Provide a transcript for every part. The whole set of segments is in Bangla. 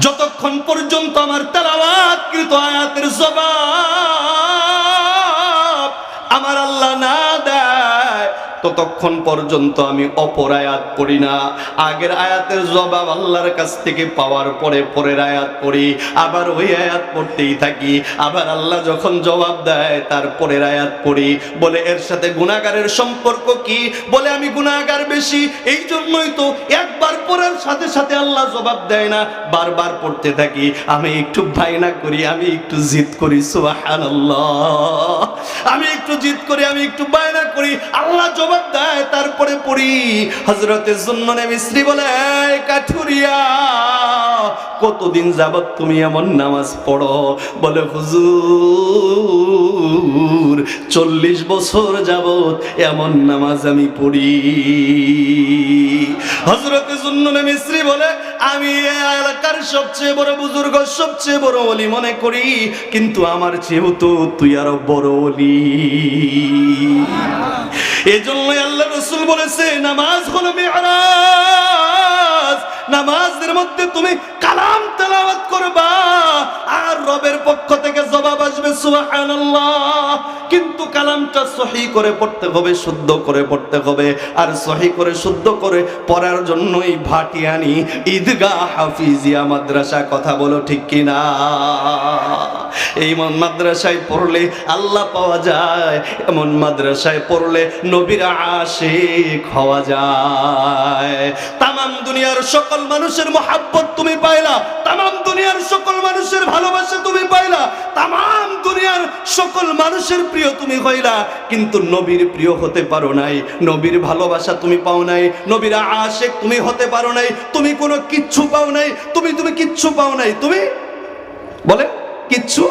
যতক্ষণ পর্যন্ত আমার তালাবাদকৃত আয়াতের জবাব আমার আল্লাহ না দেয় ততক্ষণ পর্যন্ত আমি অপর আয়াত পড়ি না। আগের আয়াতের জবাব আল্লাহর কাছ থেকে পাওয়ার পরে পরের আয়াত পড়ি। আবার ওই আয়াত পড়তেই থাকি। আবার আল্লাহ যখন জবাব দেয় তারপরের আয়াত পড়ি। বলে, এর সাথে গুণাগারের সম্পর্ক কি? বলে, আমি গুণাগার বেশি। এই জন্যই তো একবার পড়ার সাথে সাথে আল্লাহ জবাব দেয় না। বারবার পড়তে থাকি। আমি একটু ভাইনা করি, আমি একটু জিদ করি, সুবহানাল্লাহ। আমি একটু জিদ করি, আমি একটু বায়না করি। আল্লাহ জবাব দেয় তারপরে পড়ি। হজরতের জন্য মিস্ত্রি বলে "এই কাঠুরিয়া কতদিন যাবত তুমি এমন নামাজ পড়ো? বলে, হুজুর, চল্লিশ বছর যাবত এমন নামাজ আমি পড়ি। হজরতে জুন্ননে মিস্ত্রি বলে, আমি এলাকার সবচেয়ে বড় বুজুর্গ, সবচেয়ে বড় অলি মনে করি, কিন্তু আমার চেয়েও তো তুই আরও বড় অলি এজন্যই আল্লাহ রসুল বলেছে, নামাজ হলো মেয়ারাজ। নামাজের মধ্যে তুমি তেলাওয়াত করবা আর রবের পক্ষ থেকে কিন্তু কালামটা সহি করে পড়তে হবে, শুদ্ধ করে পড়তে হবে। আর সহি করে, শুদ্ধ করে পড়ার জন্যই ভাটিয়ানি, ঈদগাহ হাফিজিয়া মাদ্রাসা কথা বলো ঠিক কিনা? এই মাদ্রাসায় পড়লে আল্লাহ পাওয়া যায়, এমন মাদ্রাসায় পড়লে নবীর আশিক হওয়া যায়। তামাম দুনিয়ার সকল মানুষের মহাব্বত তুমি পাইলা, তামাম দুনিয়ার সকল মানুষের ভালোবাসা তুমি পাইলা, তামাম দুনিয়ার সকল মানুষের প্রিয় তুমি হইলা, কিন্তু নবীর প্রিয় হতে পারো নাই। নবীর ভালোবাসা তুমি পাও নাই, নবীর আশেক তুমি হতে পারো নাই, তুমি কোনো কিচ্ছু পাও নাই, তুমি তুমি কিচ্ছু পাও নাই, তুমি বলে কিচ্ছু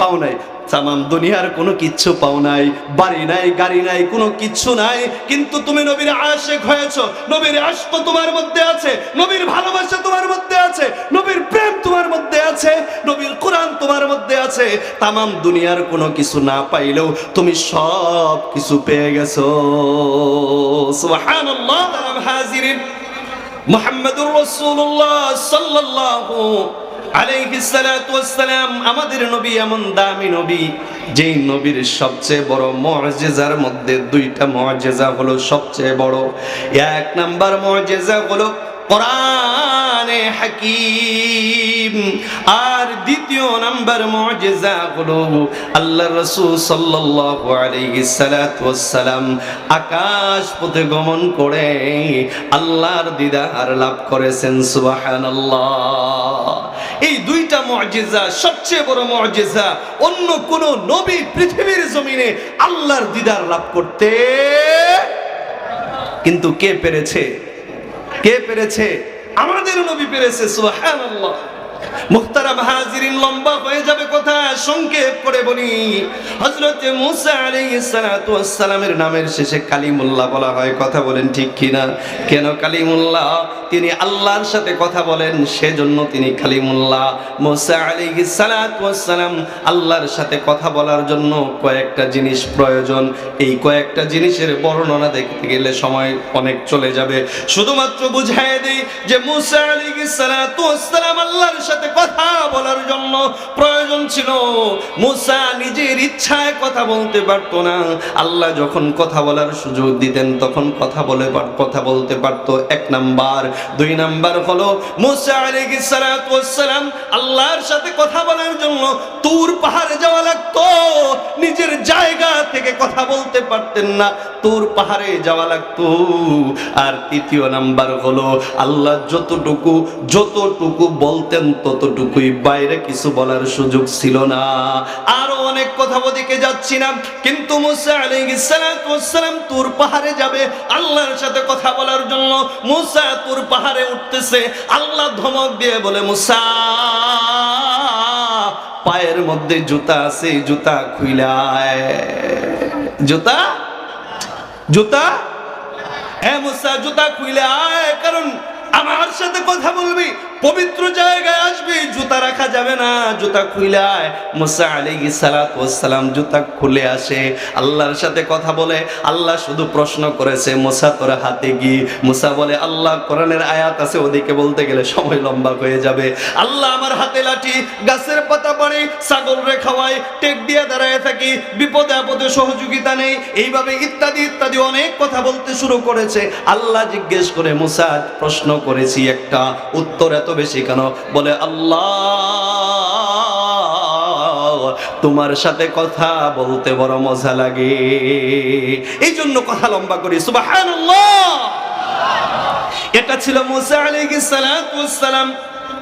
পাও নাই। তামাম দুনিয়ার কোনো কিচ্ছু পাও নাই, বাড়ি নাই, গাড়ি নাই, কোনো কিচ্ছু নাই। কিন্তু তুমি নবীর আশেক হয়েছ, নবীর আশক তোমার মধ্যে আছে, নবীর ভালোবাসা তোমার মধ্যে আছে, নবীর প্রেম তোমার মধ্যে আছে, নবীর কোরআন তোমার মধ্যে আছে। তামাম দুনিয়ার কোনো কিছু না পাইলেও তুমি সব কিছু পেয়ে গেছো। সুবহানাল্লাহ, হাজিরিন। মুহাম্মাদুর রাসূলুল্লাহ সাল্লাল্লাহু আলাইহিস আমাদের নবী এমন দামি নবী, যেই নবীর সবচেয়ে বড় মুআজিজার মধ্যে দুইটা মুআজিজা হলো সবচেয়ে বড়। এক নাম্বার মুআজিজা হলো কোরআনে হাকিম, আর দ্বিতীয় নাম্বার মুআজিজা হলো আল্লাহ রাসূল সাল্লাল্লাহু আলাইহি ওয়াসসালাম আকাশ পথে গমন করে আল্লাহর দিদার লাভ করেছেন, সুবহানাল্লাহ। এই দুইটা মুআজিজা সবচেয়ে বড় মুআজিজা অন্য কোন নবী পৃথিবীর জমিনে আল্লাহর দিদার লাভ করতে কিন্তু কে পেরেছে? কে পেরেছে? আমাদের নবী পেরেছে, সুবহানাল্লাহ। তিনি আল্লাহর সাথে কথা বলেন, সেজন্য তিনি কালিমুল্লাহ। আল্লাহর সাথে কথা বলার জন্য কয়েকটা জিনিস প্রয়োজন। এই কয়েকটা জিনিসের বর্ণনা দেখতে গেলে সময় অনেক চলে যাবে। শুধুমাত্র বুঝাই দেই যে মুসা আলাইহিস সালাতু ওয়াস সালাম আল্লাহর সাথে কথা বলার জন্য প্রয়োজন ছিল। মুসা নিজের ইচ্ছায় কথা বলতে পারতো না। আল্লাহ যখন কথা বলার সুযোগ দিতেন, তখন কথা বলে কথা বলতে পারতো। এক নাম্বার। দুই নাম্বার হলো, মুসা সালাম আল্লাহর সাথে কথা বলার জন্য তুর পাহাড়ে যাওয়া লাগতো। নিজের জায়গা থেকে কথা বলতে পারতেন না, তুর পাহাড়ে যাওয়া লাগতো। আর তৃতীয় নাম্বার হলো, আল্লাহ যতটুকু যতটুকু বলতেন ততটুকুই বাইরে কিছু বলার সুযোগ ছিল না। আরও অনেক কথা ওদিকে যাচ্ছি না, কিন্তু মুসা আলাইহিস সালাতু ওয়াস সালাম তুর পাহাড়ে যাবে আল্লাহর সাথে কথা বলার জন্য। মুসা তুর পাহাড়ে উঠতেছে, আল্লাহ ধমক দিয়ে বলে, মুসা, পায়ের মধ্যে জুতা আছে, জুতা খুইলায় জুতা জুতা হ্যাঁ মুসা, জুতা খুইলে আয় কারণ আমার সাথে কথা বলবি, পবিত্র জায়গায় আসবি, জুতা রাখা যাবে না, জুতা খুইলায়। মুসা আলাইহি সালাতু ওয়াসসালাম জুতা খুলে আসে, আল্লাহর সাথে কথা বলে, আল্লাহ শুধু প্রশ্ন করেছে, মুসা তোর হাতে কি? মুসা বলে, আল্লাহ কোরআনের আয়াত আছে, ওদিকে বলতে গেলে সময় লম্বা হয়ে যাবে। আল্লাহ আমার হাতে লাঠি, গাছের পাতা পাড়ে ছাগল রে খাওয়াই টেক দিয়ে দাঁড়ায় থাকি, বিপদে আপদে সহযোগিতা নেই। এইভাবে ইত্যাদি ইত্যাদি অনেক কথা বলতে শুরু করেছে। আল্লাহ জিজ্ঞেস করে, মুসা, প্রশ্ন করেছি একটা উত্তর এত বেশি কেন? বলে, আল্লাহ, তোমার সাথে কথা বলতে বড় মজা লাগে। এই জন্য কথা লম্বা করি এটা ছিল মুসা সালাম।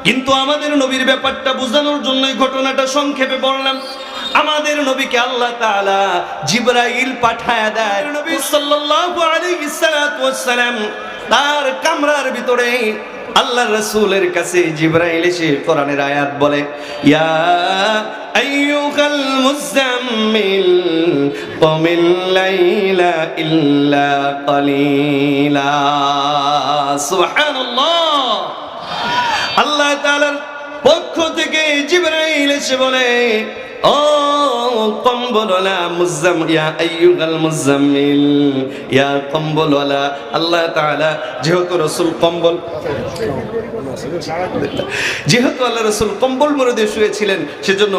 কিন্তু আমাদের নবীর ব্যাপারটা বোঝানোর জন্য এই ঘটনাটা সংক্ষেপে বললাম। আমাদের নবীকে আল্লাহ জিবরাইল পাঠায় দেয়। নবী সাল্লাল্লাহু আলাইহি সাল্লাতু সালাম তার কামরার ভিতরে আল্লাহ রসুলের কাছে জিবরাইল এসে কোরআনের আয়াত বলে, ইয়া ইল্লা কালিলা। আল্লাহ পক্ষ থেকে জিবরাইল এসে বলে মুজাম ইয়া আইয়ুহাল মুজাম্মিল। ইয়া কম্বলওয়ালা আল্লাহ তাআলা, যেহেতু রাসূল কম্বল যেহেতু আল্লাহ রসুল কম্বল শুয়েছিলেন, সেজন্য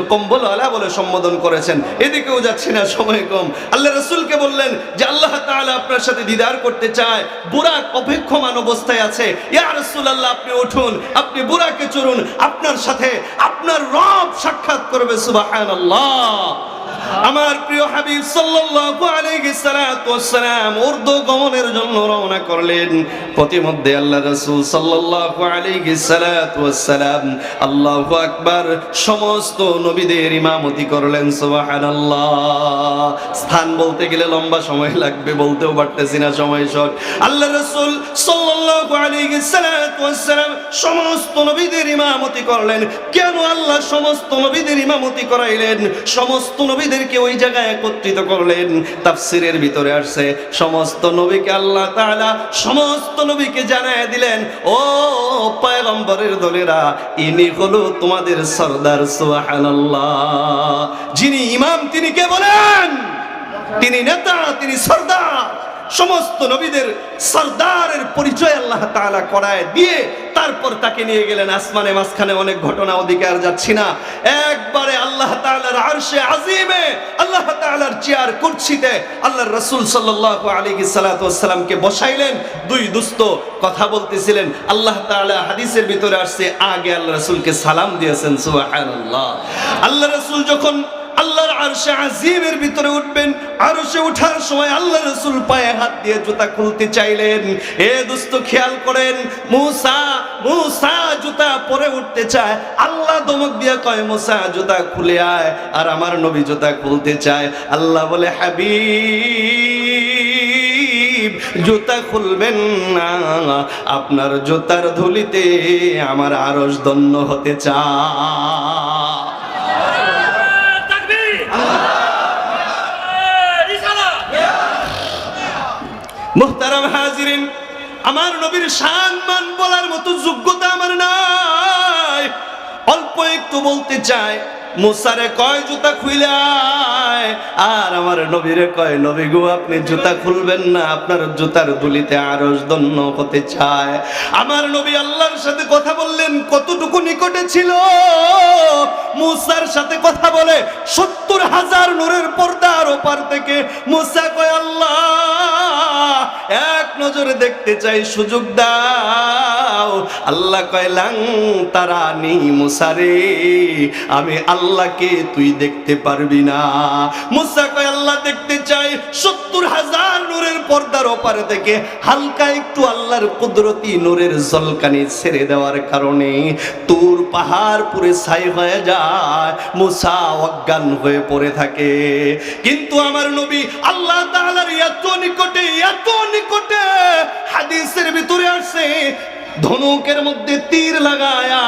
বলে সম্বোধন করেছেন। এদিকেও যাচ্ছি না, সময় কম। আল্লাহ রসুলকে বললেন যে আল্লাহ তাআলা আপনার সাথে দিদার করতে চায়। বুরাক অপেক্ষমান অবস্থায় আছে। ইয়া রসুল আল্লাহ আপনি উঠুন, আপনি বুরাকে চড়ুন। আপনার সাথে আপনার রব সাক্ষাৎ করবে, সুবহানাল্লাহ। আমার প্রিয় হাবিব সাল্লাল্লাহু আলাইহি ওয়াসসালাম উর্দু গমনের জন্য রওনা করলেন। প্রতিমধ্যে আল্লাহ রাসূল সাল্লাল্লাহু আলাইহি ওয়াসসালাম আল্লাহু আকবার সমস্ত নবীদের ইমামতি করলেন, সুবহানাল্লাহ। স্থান বলতে গেলে লম্বা সময় লাগবে, বলতেও পারতেছি না সময় শর্ট। আল্লাহ রাসূল সাল্লাল্লাহু আলাইহি ওয়াসসালাম সমস্ত নবীদের ইমামতি করলেন। কেন আল্লাহ সমস্ত নবীদের ইমামতি করাইলেন? সমস্ত নবীদেরকে ওই জায়গায় একত্রিত করলেন। তাফসিরের ভিতরে আসছে, সমস্ত নবীকে আল্লাহ তাআলা সমস্ত নবীকে জানায় দিলেন, ও পয়গম্বরের দলেরা, ইনি হলো তোমাদের সর্দার, সুবহানাল্লাহ। যিনি ইমাম, তিনি কে বলেন? তিনি নেতা, তিনি সর্দার। সমস্ত নবীদের সর্দারের পরিচয় আল্লাহ তাআলা করায় দিয়ে তারপর তাকে নিয়ে গেলেন আসমানে মাঝখানে অনেক ঘটনা ওদিকে আর যাচ্ছি না। একবারে আল্লাহ তাআলার আরশে আজিমে, আল্লাহ তাআলার চেয়ার কুরসিতে আল্লাহর রাসূল সাল্লাল্লাহু আলাইহি সাল্লাতু ওয়াসসালামকে বসাইলেন। দুই দুস্ত কথা বলতেছিলেন। আল্লাহ তাআলা হাদিসের ভিতরে আসছে, আগে আল্লাহ রসুলকে সালাম দিয়েছেন, সুবহানাল্লাহ। আল্লাহ রসুল যখন আল্লাহর আরশে আজিমের ভিতরে উঠবেন, আরশে ওঠার সময় আল্লাহ রসুল পায়ে হাত দিয়ে জুতা খুলতে চাইলেন। এ দোস্ত, খেয়াল করেন, মুসা মুসা জুতা পরে উঠতে চায়। আল্লাহ দমক দিয়ে কয়, মুসা, জুতা খুলে আয়, আর আমার নবী জুতা খুলতে চায়। আল্লাহ বলে, হাবিব, জুতা খুলবেন না, আপনার জুতার ধুলিতে আমার আরশ দন্য হতে চায়। মুহতারাম হাজিরিন, আমার নবীর শান মান বলার মতো যোগ্যতা আমার নাই। অল্প একটু বলতে চাই মুসারে কয় জুতা খুইলায়? আর আমার নবীরে কয়, নবী গো, আপনি জুতা খুলবেন না, আপনার জুতার দুলিতে আরস দন্য হতে চায়। আমার নবী আল্লাহর সাথে কথা বললেন, কতটুকু নিকটে ছিল? মুসার সাথে কথা বলে, সত্তর হাজার নূরের পর্দার ওপার থেকে মুসা কয়, আল্লাহ, এক নজরে দেখতে চাই, সুযোগ দাও। আল্লাহ কয়, লাং তারা নি মুসারে, আমি আল্লাহকে তুই দেখতে পারবি না। মুসা কয়, আল্লাহ দেখতে চাই। সত্তর হাজার নূরের পর্দার ওপারে থেকে হালকা একটু আল্লাহর কুদরতি নূরের জলকানি ছেড়ে দেওয়ার কারণে তোর পাহাড় পুরে ছাই হয়ে যায়, মুসা অজ্ঞান হয়ে পড়ে থাকে। কিন্তু আমার নবী আল্লাহ তাআলার এত নিকটে এত নিকটে হাদিসের ভিতরে আসছে ধনুকের মধ্যে তীর লাগায়া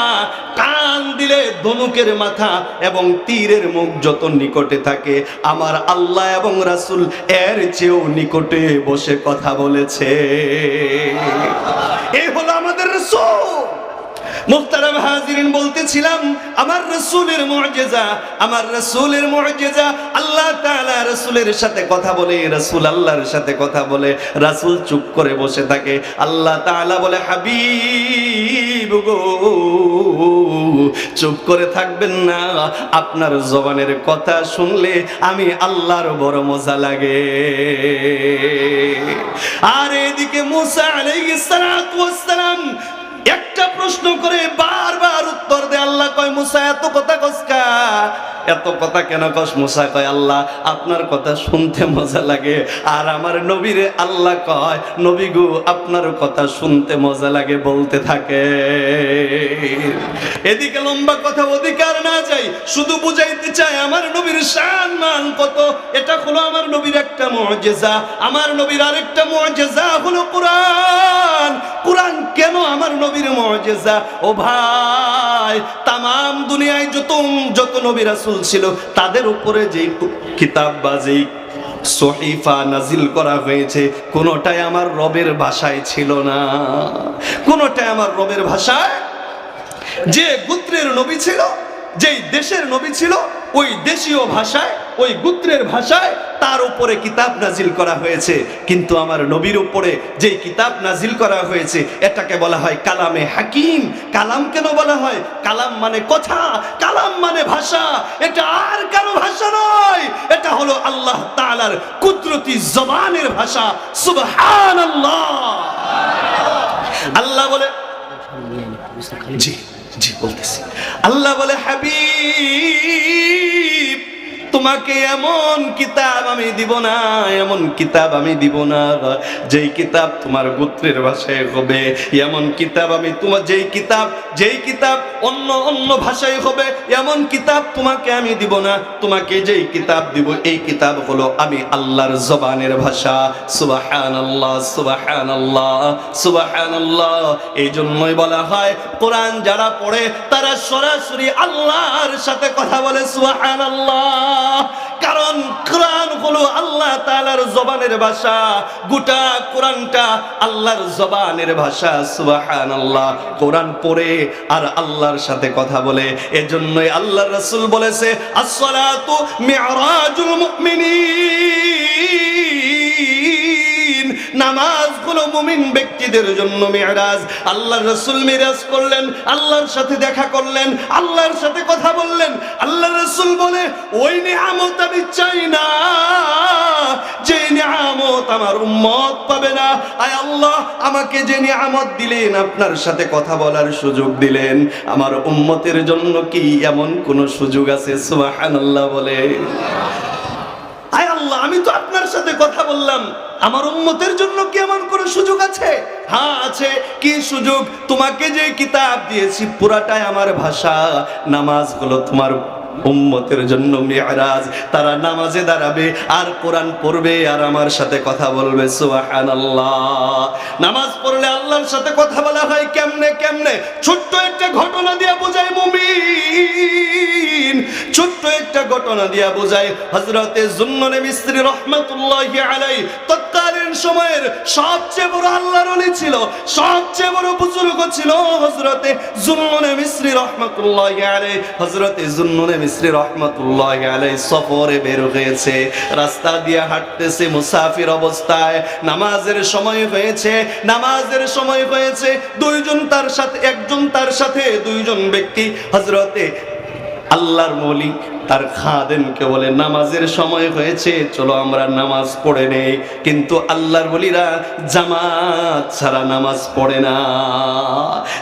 টান দিলে ধনুকের মাথা এবং তীরের মুখ যত নিকটে থাকে, আমার আল্লাহ এবং রাসুল এর চেয়েও নিকটে বসে কথা বলেছে। এ হলো আমাদের রাসূল। মুহতারাম হাজিরিন বলতেছিলাম, আমার রসুলের মুআজিজা আমার রসুলের মুআজিজা আল্লাহ তাআলা রসুলের সাথে কথা বলে, রসুল আল্লাহর সাথে কথা বলে, রাসূল চুপ করে বসে থাকে। আল্লাহ তাআলা বলে, হাবিব গো, চুপ করে থাকবেন না। আপনার জবানের কথা শুনলে আমি আল্লাহর বড় মজা লাগে। আর এদিকে মুসা আলাইহিস সালাম একটা প্রশ্ন করে বারবার উত্তর দেয়। আল্লাহ কয় মুসা এত কথা কসকা এত কথা কেন কস মুসা কয়, আল্লাহ, আপনার কথা শুনতে মজা লাগে। আর আমার নবীরে আল্লাহ কয়, নবী গো, আপনার কথা শুনতে মজা লাগে বলতে থাকে। এদিকে লম্বা কথা অধিকার না চাই শুধু বুঝাইতে চাই আমার নবীর শান মান কত। এটা হলো আমার নবীর একটা মুআজিজা আমার নবীর আরেকটা মুআজিজা হলো কোরআন। কোরআন কেন আমার নবীর মুআজিজা ও ভাই তাম দুনিয়ায় যত যত নবী রাসুল ছিল, তাদের উপরে যেই কিতাব বা যেই সহিফা নাজিল করা হয়েছে, কোনোটাই আমার রবের ভাষায় ছিল না। কোনোটাই আমার রবের ভাষায় যে গোত্রের নবী ছিল, যেই দেশের নবী ছিল, ওই দেশীয় ভাষায় ওই গুত্রের ভাষায় তার উপরে কিতাব নাজিল করা হয়েছে। কিন্তু আমার নবীর উপরে যেই কিতাব নাজিল করা হয়েছে, এটাকে বলা হয় কালামে হাকিম। কালাম কেন বলা হয়? কালাম মানে কথা, কালাম মানে ভাষা। এটা আর কারও ভাষা নয়। এটা হলো আল্লাহ তাআলার কুদরতি জবানের ভাষা। সুবহানাল্লাহ। আল্লাহ বলে, জি জি, বলতেছি। আল্লাহ বলে, হাবিব তোমাকে এমন কিতাব আমি দিব না, এমন কিতাব আমি দিব না। যেই কিতাব তোমার গোত্রের ভাষায় হবে, এমন কিতাব আমি তোমার, যেই কিতাব যেই কিতাব অন্য অন্য ভাষায় হবে, এমন কিতাব তোমাকে আমি দিব না। তোমাকে যেই কিতাব দিব, এই কিতাব হলো আমি আল্লাহর জবানের ভাষা। সুবহানাল্লাহ সুবহানাল্লাহ সুবহানাল্লাহ। এই জন্যই বলা হয়, কোরআন যারা পড়ে তারা সরাসরি আল্লাহর সাথে কথা বলে, সুবহানাল্লাহ। কারণ কোরআন হলো আল্লাহ তালার জবানের ভাষা। গোটা কোরআনটা আল্লাহর জবানের ভাষা সুবাহান আল্লাহ কোরআন পড়ে আর আল্লাহর সাথে কথা বলে। এজন্যই আল্লাহ রসুল বলেছে as-salatu মি'রাজুল মুমিনিন। নামাজ হলো মুমিন ব্যক্তিদের জন্য মেরাজ। আল্লাহ রসুল মিরাজ করলেন, আল্লাহর সাথে দেখা করলেন, আল্লাহর সাথে কথা বললেন। আল্লাহ রসুল বলে, ওই নিয়ামত আমি চাই না। যে নিয়ামত আমার উম্মত পাবে না। আয় আল্লাহ, আমাকে যে নিয়ামত দিলেন, আপনার সাথে কথা বলার সুযোগ দিলেন। আমার উম্মতের জন্য কি এমন কোন সুযোগ আছে? সুবহানাল্লাহ বলে। আমি তো আপনার সাথে কথা বললাম। আমার উন্মতের জন্য কি এমন কোন সুযোগ আছে? হ্যাঁ আছে। কি সুযোগ? তোমাকে যে কিতাব দিয়েছি, পুরাটাই আমার ভাষা। নামাজ হলো তোমার উম্মতের জন্য মেয়ারাজ তারা নামাজে দাঁড়াবে, আর কোরআন পড়বে, আর আমার সাথে কথা বলবে, সুবহানাল্লাহ। নামাজ পড়লে আল্লাহর সাথে কথা বলা হয় কেমনে কেমনে? ছোট্ট একটা ঘটনা দিয়া বোঝায় মুমিন। ছোট্ট একটা ঘটনা দিয়া বোঝায় হযরতে জুন্ননে মিস্ত্রি রহমাতুল্লাহি আলাই তৎকালীন সময়ের সবচেয়ে বড় আল্লাহর ওলি ছিল, সবচেয়ে বড় বুজুর্গ ছিল হযরতে জুন্ননে মিস্ত্রি রহমাতুল্লাহি আলাই হজরতে জুন্ননে মিস্ত্রি রহমাতুল্লাহি আলাই সফরে বের হয়েছে। রাস্তা দিয়ে হাঁটতেছে মুসাফির অবস্থায়। নামাজের সময় হয়েছে, নামাজের সময় হয়েছে। দুইজন তার সাথে, একজন তার সাথে, দুইজন ব্যক্তি হযরতে আল্লাহর মৌলিক তার খাদেনকে বলে, নামাজের সময় হয়েছে, চলো আমরা নামাজ পড়ে নেই। কিন্তু আল্লাহর বলিরা, জামাত ছাড়া নামাজ পড়ে না।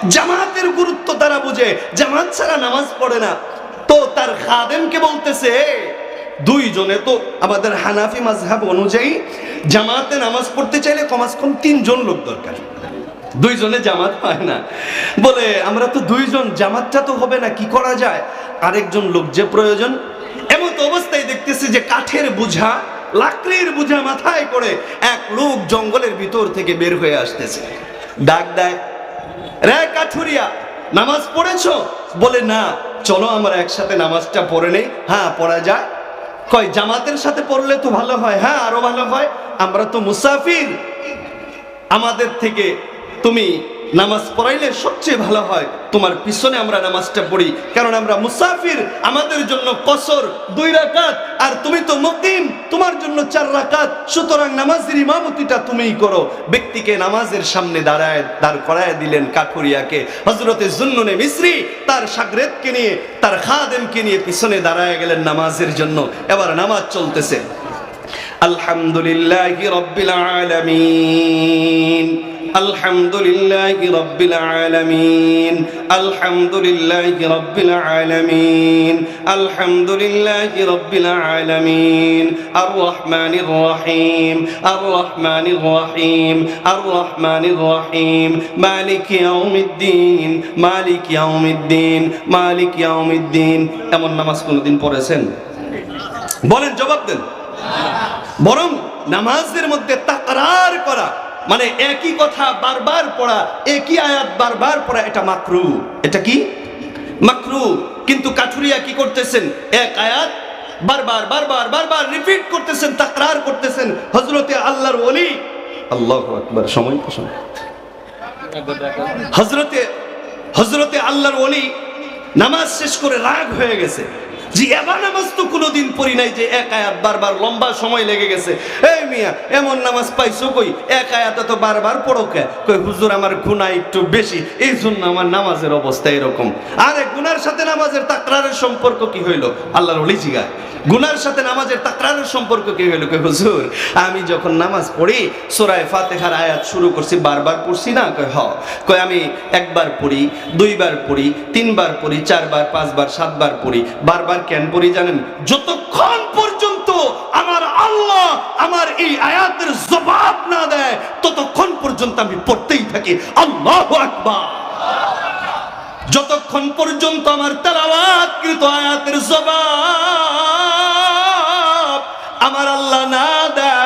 জামাতের গুরুত্ব তারা বুঝে, জামাত ছাড়া নামাজ পড়ে না। তো তার খাদেমকে বলতেছে, দুইজনে তো আমাদের হানাফি মাযহাব অনুযায়ী জামাতে নামাজ পড়তে চাইলে কমাস কম তিনজন লোক দরকার। দুইজনে জামাত হয় না। বলে, আমরা তো দুইজন, জামাতটা তো হবে না, কি করা যায়? আরেকজন লোক যে প্রয়োজন। এমন তো অবস্থায় দেখতেছি যে কাঠের বুঝা, লাকড়ির বুঝা মাথায় করে এক লোক জঙ্গলের ভিতর থেকে বের হয়ে আসতেছে। ডাক দেয়, রে কাঠুরিয়া নামাজ পড়েছ? বলে, না, চলো আমরা একসাথে নামাজটা পড়ে নেই। হ্যাঁ পড়া যায়। কয়, জামাতের সাথে পড়লে তো ভালো হয়। হ্যাঁ আরও ভালো হয়। আমরা তো মুসাফির। আমাদের থেকে তুমি নামাজ পড়াইলে সবচেয়ে ভালো হয়, তোমার পিছনে আমরা নামাজটা পড়ি। কারণ আমরা মুসাফির, আমাদের জন্য কসর দুই রাকাত, আর তুমি তো মুকিম, তোমার জন্য চার রাকাত। সুতরাং নামাজের ইমামতিটা তুমিই করো। ব্যক্তিকে নামাজের সামনে দাঁড়ায়, দাঁড় করায় দিলেন কাঠুরিয়াকে। হজরতে জুন্নুনে মিশ্রি তার সাগরেদকে নিয়ে, তার খাদেমকে নিয়ে পিছনে দাঁড়ায় গেলেন নামাজের জন্য। এবার নামাজ চলতেছে। আলহামদুলিল্লাহ রব্বিল আলামিন। আলহামদুলিল্লাহ الحمد لله আলহামদুলিল্লাহ العالمين الحمد আলহামদুলিল্লাহ رب العالمين الرحمن الرحيم الرحمن الرحيم الرحمن الرحيم مالك يوم الدين মালিক يوم মালিক مالك মালিক الدين এমন নামাজ কোনোদিন পড়েছেন বলেন জবাব দেন বরং নামাজের মধ্যে তাকরার করা মানে একই কথা বারবার পড়া, একই আয়াত বারবার পড়া, এটা মাকরু। এটা কি? মাকরু। কিন্তু কাঠুরিয়া কি করতেছেন? এক আয়াত বারবার বারবার বারবার রিপিট করতেছেন, তাকরার করতেছেন। হজরতে আল্লাহর ওলি। আল্লাহ আকবার, সময় সময়। হজরতে হজরতে আল্লাহর ওলি নামাজ শেষ করে রাগ হয়ে গেছে। জি এবার নামাজ তো কোনোদিন পড়ি নাই যে এক আয়াত বারবার লম্বা সময় লেগে গেছে। এই মিয়া, এমন নামাজ পাইছো কই? এক আয়াত তো বারবার পড়ো কে? কই, হুজুর আমার গুনাহ একটু বেশি। এই জন্য আমার নামাজের অবস্থা এরকম। আরে, গুনার সাথে নামাজের তাকরারের সম্পর্ক কি হইল? আল্লাহর ওলি জিগা। গুনার সাথে নামাজের তাকরারের সম্পর্ক কি হইল? কই, হুজুর, আমি যখন নামাজ পড়ি, সূরায়ে ফাতিহার আয়াত শুরু করছি, বারবার পড়ছি না? কই, হ। কই, আমি একবার পড়ি, দুইবার পড়ি, তিনবার পড়ি, চারবার, পাঁচবার, সাতবার পড়ি, বারবার কেন পড়ি জানেন? যতক্ষণ পর্যন্ত আমার আল্লাহ আমার এই আয়াতের জবাব না দেয়, ততক্ষণ পর্যন্ত আমি পড়তেই থাকি। আল্লাহ আকবার। যতক্ষণ পর্যন্ত আমার তেলাবাদকৃত আয়াতের জবাব আমার আল্লাহ না দেয়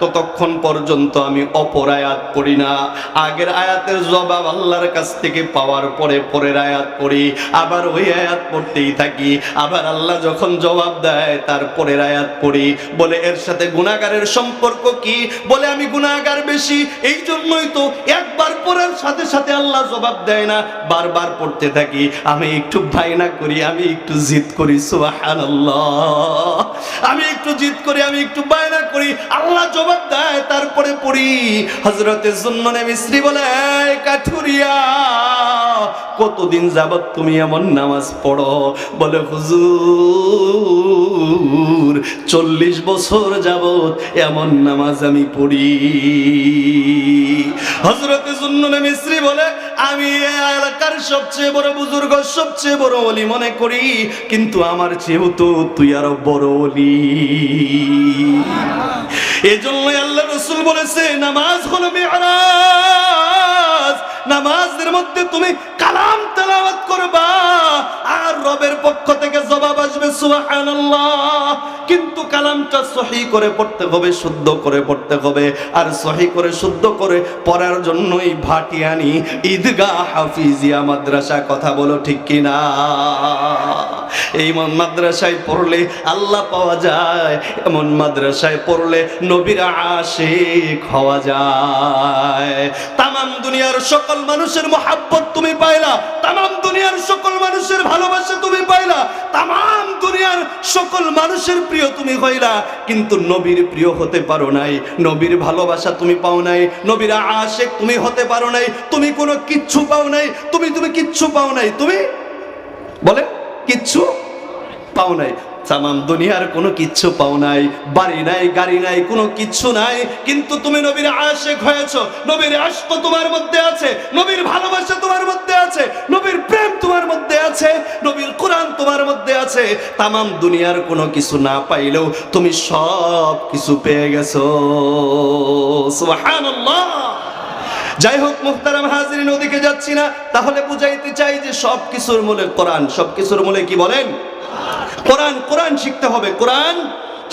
ততক্ষণ পর্যন্ত আমি অপর আয়াত পড়ি না। আগের আয়াতের জবাব আল্লাহর কাছ থেকে পাওয়ার পরে পরের আয়াত পড়ি। আবার ওই আয়াত পড়তেই থাকি। আবার আল্লাহ যখন জবাব দেয়, তার পরের আয়াত পড়ি। বলে, এর সাথে গুণাগারের সম্পর্ক কি? বলে, আমি গুণাগার বেশি। এই জন্যই তো একবার পড়ার সাথে সাথে আল্লাহ জবাব দেয় না। বারবার পড়তে থাকি। আমি একটু ভাইনা করি, আমি একটু জিদ করি, সুবহানাল্লাহ। আমি একটু জিদ করি, আমি একটু বায়না করি। আল্লাহ জবাব দেয়, তারপরে পড়ি। হজরতের জন্য মিস্ত্রি বলে, "এই কাঠুরিয়া, কতদিন যাবত তুমি এমন নামাজ পড়ো? বলে, হুজুর, চল্লিশ বছর যাবত এমন নামাজ আমি পড়ি। হজরতে জন্য মিস্ত্রি বলে আমি এলাকার সবচেয়ে বড় বুজুর্গ, সবচেয়ে বড় অলি মনে করি, কিন্তু আমার চেয়েও তো তুই আরও বড় অলি। এজন্য আল্লাহ রসুল বলেছে, নামাজ হলো মেয়ারাজ। নামাজের মধ্যে তুমি কালাম তেলাওয়াত করবা, আর রবের পক্ষ থেকে জবাব আসবে, সুবহানাল্লাহ। কিন্তু কালামটা সহি করে পড়তে হবে, শুদ্ধ করে পড়তে হবে। আর সহি করে, শুদ্ধ করে পড়ার জন্যই ভাটিয়ানি, ঈদগাহ হাফিজিয়া মাদ্রাসা কথা বলো ঠিক কিনা? এই মাদ্রাসায় পড়লে আল্লাহ পাওয়া যায়, এমন মাদ্রাসায় পড়লে নবীর আশিক হওয়া যায়। তামাম দুনিয়ার সকল মানুষের মহাব্বত তুমি পাইলা, তামাম দুনিয়ার সকল মানুষের ভালোবাসা তুমি পাইলা, তামাম দুনিয়ার সকল মানুষের প্রিয় তুমি হইলা, কিন্তু নবীর প্রিয় হতে পারো নাই, নবীর ভালোবাসা তুমি পাও নাই, নবীর আশেক তুমি হতে পারো নাই, তুমি কোনো কিচ্ছু পাও নাই, তুমি তুমি কিচ্ছু পাও নাই, তুমি? বলে কিচ্ছু পাও নাই। তামাম দুনিয়ার কোনো কিচ্ছু পাও নাই। বাড়ি নাই, গাড়ি নাই, কোনো কিচ্ছু নাই। কিন্তু তুমি নবীর আশেক হয়েছ। নবীর আশক তোমার মধ্যে আছে। নবীর ভালোবাসা তোমার মধ্যে আছে। নবীর প্রেম তোমার মধ্যে আছে। নবীর কোরআন তোমার মধ্যে আছে। তামাম দুনিয়ার কোনো কিছু না পাইলেও তুমি সব কিছু পেয়ে গেছো। যাই হোক মুখতারাম হাজির নদীকে যাচ্ছি না। তাহলে বুঝাইতে চাই যে সব কিছুর মূলে কোরআন সব কিছুর মূলে কি বলেন? কোরআন কোরআন শিখতে হবে, কোরআন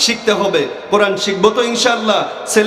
শিখতে হবে। কোরআন শিখব তো ইনশাল্লাহ ছেলে